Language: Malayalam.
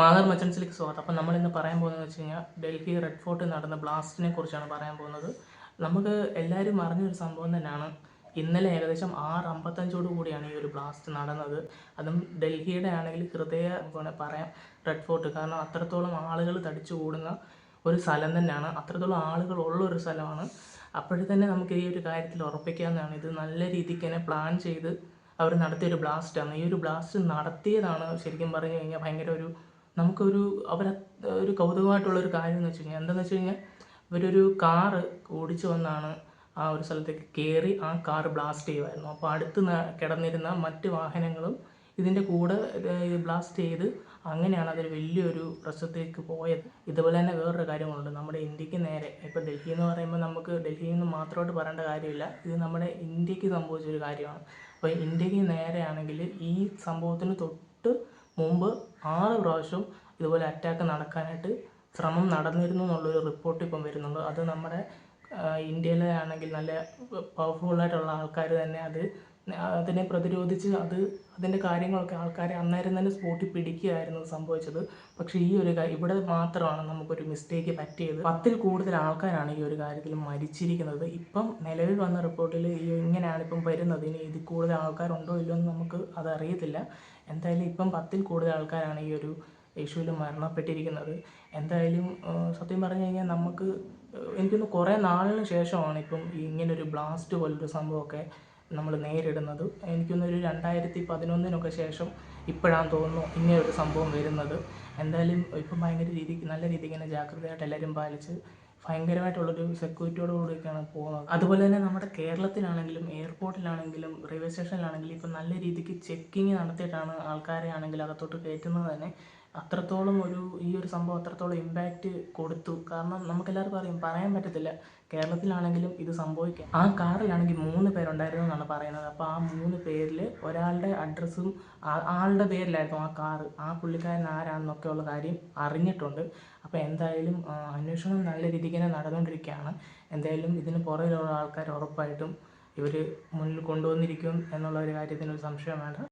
മാതർ മച്ചൻസിലേക്ക് സ്വാഗതം. അപ്പോൾ നമ്മൾ ഇന്ന് പറയാൻ പോകുന്നത് വെച്ച് കഴിഞ്ഞാൽ ഡൽഹി റെഡ് ഫോർട്ടിൽ നടന്ന ബ്ലാസ്റ്റിനെ കുറിച്ചാണ് പറയാൻ പോകുന്നത്. നമുക്ക് എല്ലാവരും അറിഞ്ഞൊരു സംഭവം തന്നെയാണ്. ഇന്നലെ ഏകദേശം ആറ് അമ്പത്തഞ്ചോട് കൂടിയാണ് ഈ ഒരു ബ്ലാസ്റ്റ് നടന്നത്. അതും ഡൽഹിയുടെ ആണെങ്കിൽ ഹൃദയ പറയാം റെഡ് ഫോർട്ട്. കാരണം അത്രത്തോളം ആളുകൾ തടിച്ചു കൂടുന്ന ഒരു സ്ഥലം തന്നെയാണ്. അത്രത്തോളം ആളുകൾ ഉള്ള ഒരു സ്ഥലമാണ്. അപ്പോഴേ തന്നെ നമുക്ക് ഈ ഒരു കാര്യത്തിൽ ഉറപ്പിക്കാവുന്നതാണ്. ഇത് നല്ല രീതിക്ക് തന്നെ പ്ലാൻ ചെയ്ത് അവർ നടത്തിയൊരു ബ്ലാസ്റ്റാണ്. ഈ ഒരു ബ്ലാസ്റ്റ് നടത്തിയതാണ് ശരിക്കും പറഞ്ഞു കഴിഞ്ഞാൽ ഭയങ്കര ഒരു നമുക്കൊരു അവർ ഒരു കൗതുകമായിട്ടുള്ള ഒരു കാര്യം എന്ന് വെച്ച് കഴിഞ്ഞാൽ എന്താണെന്ന് വെച്ച് കഴിഞ്ഞാൽ ഇവരൊരു കാറ് ഓടിച്ചു വന്നാണ് ആ ഒരു സ്ഥലത്തേക്ക് കയറി ആ കാർ ബ്ലാസ്റ്റ് ചെയ്യുമായിരുന്നു അപ്പോൾ അടുത്ത് കിടന്നിരുന്ന മറ്റ് വാഹനങ്ങളും ഇതിന്റെ കൂടെ ബ്ലാസ്റ്റ് ചെയ്ത് അങ്ങനെയാണ് അതൊരു വലിയൊരു പ്രശ്നത്തിലേക്ക് പോയത്. ഇതുപോലെ തന്നെ വേറൊരു കാര്യമുണ്ട്. നമ്മുടെ ഇന്ത്യയ്ക്ക് നേരെ ഇപ്പോൾ ഡൽഹി എന്ന് പറയുമ്പോൾ നമുക്ക് ഡൽഹിയിൽ നിന്ന് മാത്രമായിട്ട് പറയേണ്ട കാര്യമില്ല. ഇത് നമ്മുടെ ഇന്ത്യയ്ക്ക് സംഭവിച്ചൊരു കാര്യമാണ്. അപ്പോൾ ഇന്ത്യയ്ക്ക് നേരെയാണെങ്കിൽ ഈ സംഭവത്തിന് തൊട്ട് മുമ്പ് ആറ് പ്രാവശ്യം ഇതുപോലെ അറ്റാക്ക് നടക്കാനായിട്ട് ശ്രമം നടന്നിരുന്നു എന്നുള്ളൊരു റിപ്പോർട്ട് ഇപ്പം വരുന്നുണ്ട്. അത് നമ്മുടെ ഇന്ത്യയിലെ ആണെങ്കിൽ നല്ല പവർഫുള്ളായിട്ടുള്ള ആൾക്കാർ തന്നെ അത് അതിനെ പ്രതിരോധിച്ച് അത് അതിന്റെ കാര്യങ്ങളൊക്കെ ആൾക്കാരെ അന്നേരം തന്നെ സ്പോട്ടിൽ പിടിക്കുകയായിരുന്നു സംഭവിച്ചത്. പക്ഷേ ഈ ഒരു ഇവിടെ മാത്രമാണ് നമുക്കൊരു മിസ്റ്റേക്ക് പറ്റിയത്. പത്തിൽ കൂടുതൽ ആൾക്കാരാണ് ഈ ഒരു കാര്യത്തിൽ മരിച്ചിരിക്കുന്നത്. ഇപ്പം നിലവിൽ വന്ന റിപ്പോർട്ടിൽ ഈ ഇങ്ങനെയാണ് ഇപ്പം വരുന്നത്. ഇനി ഇതിൽ കൂടുതൽ ആൾക്കാരുണ്ടോ ഇല്ലയോ എന്ന് നമുക്ക് അതറിയത്തില്ല. എന്തായാലും ഇപ്പം പത്തിൽ കൂടുതൽ ആൾക്കാരാണ് ഈ ഒരു ഇഷ്യൂവിൽ മരണപ്പെട്ടിരിക്കുന്നത്. എന്തായാലും സത്യം പറഞ്ഞു കഴിഞ്ഞാൽ നമുക്ക് എനിക്കൊന്ന് കുറേ നാളിന് ശേഷമാണ് ഇപ്പം ഇങ്ങനൊരു ബ്ലാസ്റ്റ് പോലൊരു സംഭവമൊക്കെ നമ്മൾ നേരിടുന്നത്. എനിക്കൊന്നൊരു രണ്ടായിരത്തി പതിനൊന്നിനൊക്കെ ശേഷം ഇപ്പോഴാണ് തോന്നുന്നു ഇങ്ങനൊരു സംഭവം വരുന്നത്. എന്തായാലും ഇപ്പം ഭയങ്കര രീതിക്ക് നല്ല രീതിക്ക് തന്നെ ജാഗ്രതയായിട്ട് എല്ലാവരും പാലിച്ച് ഭയങ്കരമായിട്ടുള്ളൊരു സെക്യൂരിറ്റിയോട് കൂടിയൊക്കെയാണ് പോകുന്നത്. അതുപോലെ തന്നെ നമ്മുടെ കേരളത്തിലാണെങ്കിലും എയർപോർട്ടിലാണെങ്കിലും റെയിൽവേ സ്റ്റേഷനിലാണെങ്കിലും ഇപ്പം നല്ല രീതിക്ക് ചെക്കിങ് നടത്തിയിട്ടാണ് ആൾക്കാരെ ആണെങ്കിൽ അകത്തോട്ട് കയറ്റുന്നത് തന്നെ. അത്രത്തോളം ഒരു ഈ ഒരു സംഭവം അത്രത്തോളം ഇമ്പാക്റ്റ് കൊടുത്തു. കാരണം നമുക്കെല്ലാവർക്കും അറിയാം പറയാൻ പറ്റത്തില്ല. കേരളത്തിലാണെങ്കിലും ഇത് സംഭവിക്കാം. ആ കാറിലാണെങ്കിൽ മൂന്ന് പേരുണ്ടായിരുന്നു എന്നാണ് പറയുന്നത്. അപ്പോൾ ആ മൂന്ന് പേരിൽ ഒരാളുടെ അഡ്രസ്സും ആളുടെ പേരിലായിരുന്നു ആ കാറ്. ആ പുള്ളിക്കാരൻ ആരാണെന്നൊക്കെയുള്ള കാര്യം അറിഞ്ഞിട്ടുണ്ട്. അപ്പോൾ എന്തായാലും അന്വേഷണം നല്ല രീതിക്ക് തന്നെ നടന്നുകൊണ്ടിരിക്കുകയാണ്. എന്തായാലും ഇതിന് പുറകിലുള്ള ആൾക്കാർ ഉറപ്പായിട്ടും ഇവർ മുന്നിൽ കൊണ്ടുവന്നിരിക്കും എന്നുള്ള ഒരു കാര്യത്തിന് ഒരു സംശയം വേണ്ട